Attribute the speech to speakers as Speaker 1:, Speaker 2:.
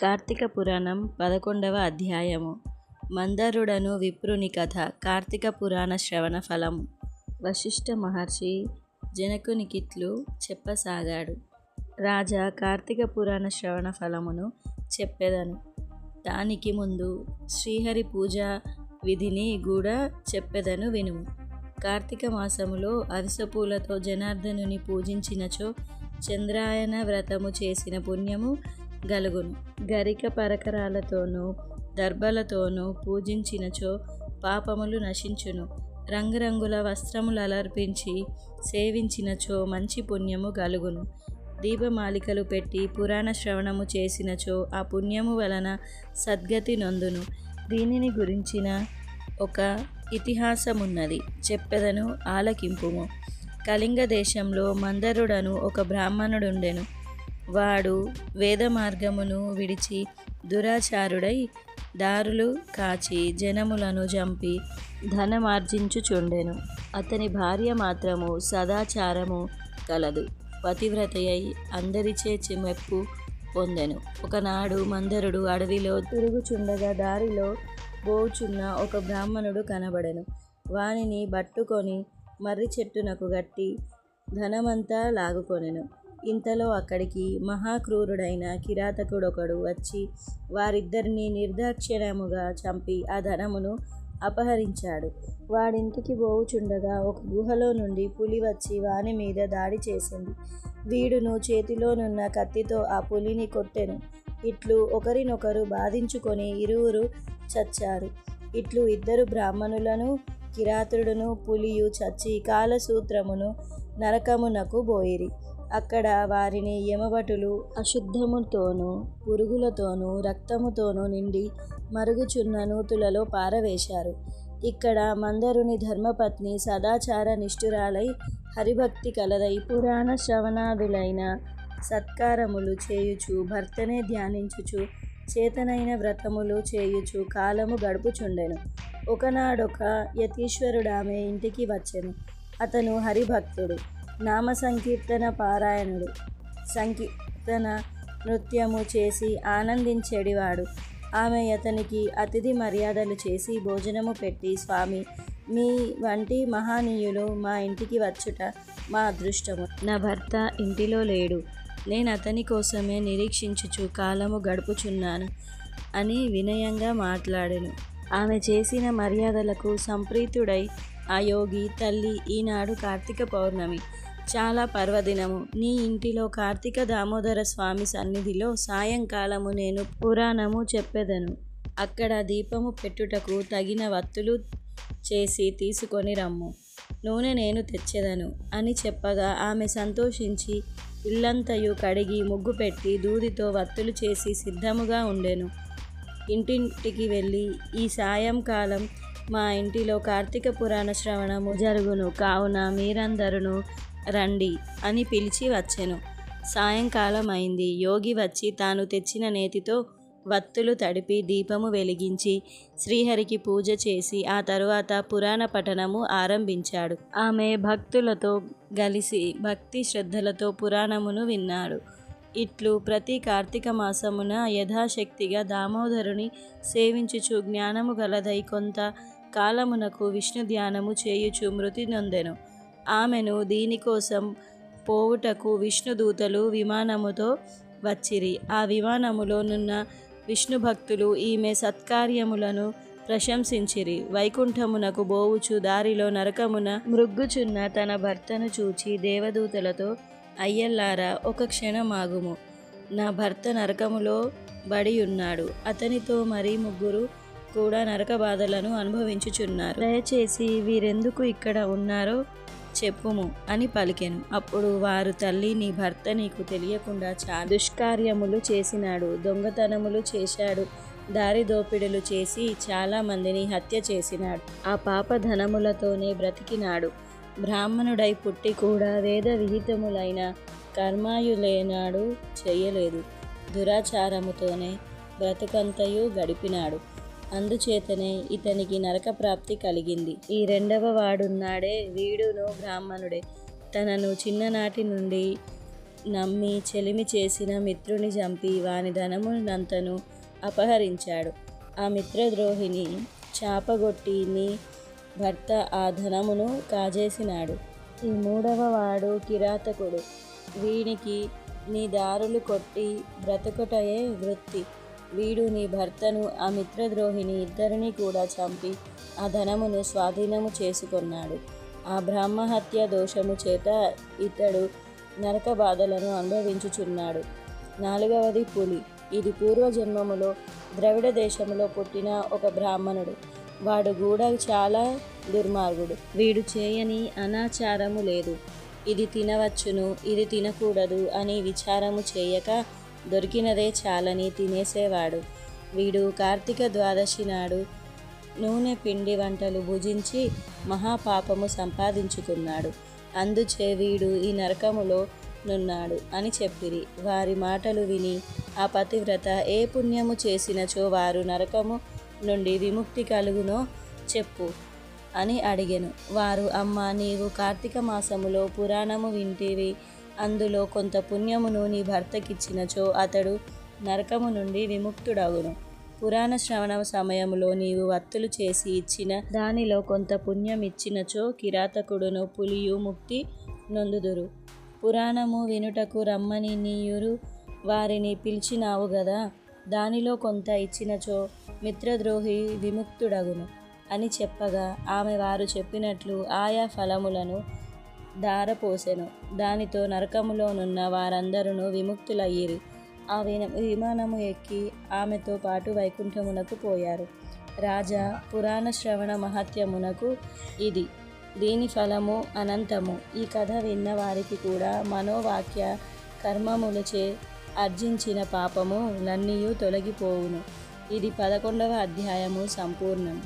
Speaker 1: కార్తీక పురాణం పదకొండవ అధ్యాయము. మందరుడను విప్రుని కథ కార్తీక పురాణ శ్రవణ ఫలము. వశిష్ఠ మహర్షి జనకునికిట్లు చెప్పసాగాడు. రాజా కార్తీక పురాణ శ్రవణ ఫలమును చెప్పెదను. దానికి ముందు శ్రీహరి పూజ విధిని కూడా చెప్పెదను వినుము. కార్తీక మాసములో అరిసపూలతో జనార్దనుని పూజించినచో చంద్రాయన వ్రతము చేసిన పుణ్యము గలుగును. గరిక పరకరాలతోనూ దర్భలతోనూ పూజించినచో పాపములు నశించును. రంగురంగుల వస్త్రములు అలర్పించి సేవించినచో మంచి పుణ్యము గలుగును. దీపమాలికలు పెట్టి పురాణ శ్రవణము చేసినచో ఆ పుణ్యము వలన సద్గతి నొందును. దీనిని గురించిన ఒక ఇతిహాసమున్నది. చెప్పెదను ఆలకింపుము. కళింగ దేశంలో మందరుడను ఒక బ్రాహ్మణుడుండెను. వాడు వేద మార్గమును విడిచి దురాచారుడై దారులు కాచి జనములను చంపి ధనమార్జించుచుండెను. అతని భార్య మాత్రము సదాచారము కలదు. పతివ్రతయై అందరిచే చిమెప్పు పొందెను. ఒకనాడు మందరుడు అడవిలో తిరుగుచుండగా దారిలో పోచున్న ఒక బ్రాహ్మణుడు కనబడెను. వానిని పట్టుకొని మర్రి చెట్టునకు గట్టి ధనమంతా లాగుకొనెను. ఇంతలో అక్కడికి మహాక్రూరుడైన కిరాతకుడొకడు వచ్చి వారిద్దరిని నిర్దాక్షిణ్యముగా చంపి ఆ ధనమును అపహరించాడు. వాడింటికి పోవుచుండగా ఒక గుహలో నుండి పులి వచ్చి వాని మీద దాడి చేసింది. వీడును చేతిలోనున్న కత్తితో ఆ పులిని కొట్టెను. ఇట్లు ఒకరినొకరు బాధించుకొని ఇరువురు చచ్చారు. ఇట్లు ఇద్దరు బ్రాహ్మణులను కిరాతుడును పులియు చచ్చి కాలసూత్రమును నరకమునకు బోయిరి. అక్కడ వారిని యమభటులు అశుద్ధముతోనూ పురుగులతోనూ రక్తముతోనూ నిండి మరుగుచున్న నూతులలో పారవేశారు. ఇక్కడ మందరుని ధర్మపత్ని సదాచార నిష్ఠురాలై హరిభక్తి కలదై పురాణ శ్రవణాదులైన సత్కారములు చేయుచు భర్తనే ధ్యానించుచు చేతనైన వ్రతములు చేయుచు కాలము గడుపుచుండెను. ఒకనాడొక యతీశ్వరుడామె ఇంటికి వచ్చెను. అతను హరిభక్తుడు. నామ సంకీర్తన పారాయణుడు. సంకీర్తన నృత్యము చేసి ఆనందించేడివాడు. ఆమె అతనికి అతిథి మర్యాదలు చేసి భోజనము పెట్టి స్వామి మీ వంటి మహానీయులు మా ఇంటికి వచ్చుట మా అదృష్టము. నా భర్త ఇంటిలో లేడు. నేను అతని కోసమే నిరీక్షించుచు కాలము గడుపుచున్నాను అని వినయంగా మాట్లాడాను. ఆమె చేసిన మర్యాదలకు సంప్రీతుడై ఆ యోగి తల్లి ఈనాడు కార్తీక పౌర్ణమి. చాలా పర్వదినము. నీ ఇంటిలో కార్తీక దామోదర స్వామి సన్నిధిలో సాయంకాలము నేను పురాణము చెప్పెదను. అక్కడ దీపము పెట్టుటకు తగిన వత్తులు చేసి తీసుకొని రమ్ము. నూనె నేను తెచ్చెదను అని చెప్పగా ఆమె సంతోషించి ఇల్లంతయు కడిగి ముగ్గు పెట్టి దూదితో వత్తులు చేసి సిద్ధముగా ఉండెను. ఇంటింటికి వెళ్ళి ఈ సాయంకాలం మా ఇంటిలో కార్తీక పురాణ శ్రవణము జరుగును. కావున మీరందరూ రండి అని పిలిచి వచ్చెను. సాయంకాలం అయింది యోగి వచ్చి తాను తెచ్చిన నేతితో వత్తులు తడిపి దీపము వెలిగించి శ్రీహరికి పూజ చేసి ఆ తరువాత పురాణ పఠనము ఆరంభించాడు. ఆమె భక్తులతో కలిసి భక్తి శ్రద్ధలతో పురాణమును విన్నాడు. ఇట్లు ప్రతి కార్తీక మాసమున యథాశక్తిగా దామోదరుని సేవించుచు జ్ఞానము గలదై కొంత కాలమునకు విష్ణు ధ్యానము చేయుచు మృతి నొందెను ఆమెను దీనికోసం పోవుటకు విష్ణుదూతలు విమానముతో వచ్చిరి. ఆ విమానములో నున్న విష్ణు భక్తులు ఈమె సత్కార్యములను ప్రశంసించిరి. వైకుంఠమునకు బోవుచు దారిలో నరకమున మృగ్గుచున్న తన భర్తను చూచి దేవదూతలతో అయ్యల్లారా ఒక క్షణమాగుము. నా భర్త నరకములో బడి ఉన్నాడు అతనితో మరి ముగ్గురు కూడా నరక బాధలను అనుభవించుచున్నారు. దయచేసి వీరెందుకు ఇక్కడ ఉన్నారో చెప్పుము అని పలికెను. అప్పుడు వారు తల్లి నీ భర్త నీకు తెలియకుండా చా దుష్కార్యములు చేసినాడు దొంగతనములు చేశాడు దారి దోపిడులు చేసి చాలా మందిని హత్య చేసినాడు ఆ పాప ధనములతోనే బ్రతికినాడు. బ్రాహ్మణుడై పుట్టి కూడా వేద విహితములైన కర్మాయులేనాడు చేయలేదు. దురాచారముతోనే బ్రతుకంతయు గడిపినాడు. అందుచేతనే ఇతనికి నరక ప్రాప్తి కలిగింది. ఈ రెండవ వాడున్నాడే వీడును బ్రాహ్మణుడే. తనను చిన్ననాటి నుండి నమ్మి చెలిమి చేసిన మిత్రుని చంపి వాని ధనమునంతను అపహరించాడు. ఆ మిత్రద్రోహిని చాపగొట్టి నీ భర్త ఆ ధనమును కాజేసినాడు. ఈ మూడవ వాడు కిరాతకుడు. వీనికి నీ దారులు కొట్టి బ్రతుకుటయే వృత్తి. వీడు నీ భర్తను ఆ మిత్రద్రోహిని ఇద్దరిని కూడా చంపి ఆ ధనమును స్వాధీనము చేసుకొన్నాడు. ఆ బ్రహ్మహత్య దోషము చేత ఇతడు నరక బాధలను అనుభవించుచున్నాడు. నాలుగవది పులి. ఇది పూర్వజన్మములో ద్రవిడ దేశములో పుట్టిన ఒక బ్రాహ్మణుడు. వాడు కూడా చాలా దుర్మార్గుడు. వీడు చేయని అనాచారము లేదు. ఇది తినవచ్చును ఇది తినకూడదు అని విచారము చేయక దొరికినదే చాలని తినేసేవాడు. వీడు కార్తీక ద్వాదశి నాడు నూనె పిండి వంటలు భుజించి మహాపాపము సంపాదించుకున్నాడు. అందుచే వీడు ఈ నరకములో నున్నాడు అని చెప్పిరి. వారి మాటలు విని ఆ పతివ్రత ఏ పుణ్యము చేసినచో వారు నరకము నుండి విముక్తి కలుగునో చెప్పు అని అడిగెను. వారు అమ్మ నీవు కార్తీక మాసములో పురాణము వింటివి. అందులో కొంత పుణ్యమును నీ భర్తకిచ్చినచో అతడు నరకము నుండి విముక్తుడగును. పురాణ శ్రవణ సమయంలో నీవు వత్తులు చేసి ఇచ్చిన దానిలో కొంత పుణ్యం ఇచ్చినచో కిరాతకుడును పులియు ముక్తి నొందుదురు. పురాణము వినుటకు రమ్మని నీయురు వారిని పిలిచినావు గదా దానిలో కొంత ఇచ్చినచో మిత్రద్రోహి విముక్తుడగును అని చెప్పగా ఆమె వారు చెప్పినట్లు ఆయా ఫలములను దారపోసెను దానితో నరకములోనున్న వారందరూ విముక్తులయ్యిరి. ఆ విన విమానము ఎక్కి ఆమెతో పాటు వైకుంఠమునకు పోయారు. రాజా పురాణ శ్రవణ మహత్యమునకు ఇది. దీని ఫలము అనంతము. ఈ కథ విన్న వారికి కూడా మనోవాక్య కర్మములచే అర్జించిన పాపము లన్నీయు తొలగిపోవును. ఇది పదకొండవ అధ్యాయము సంపూర్ణం.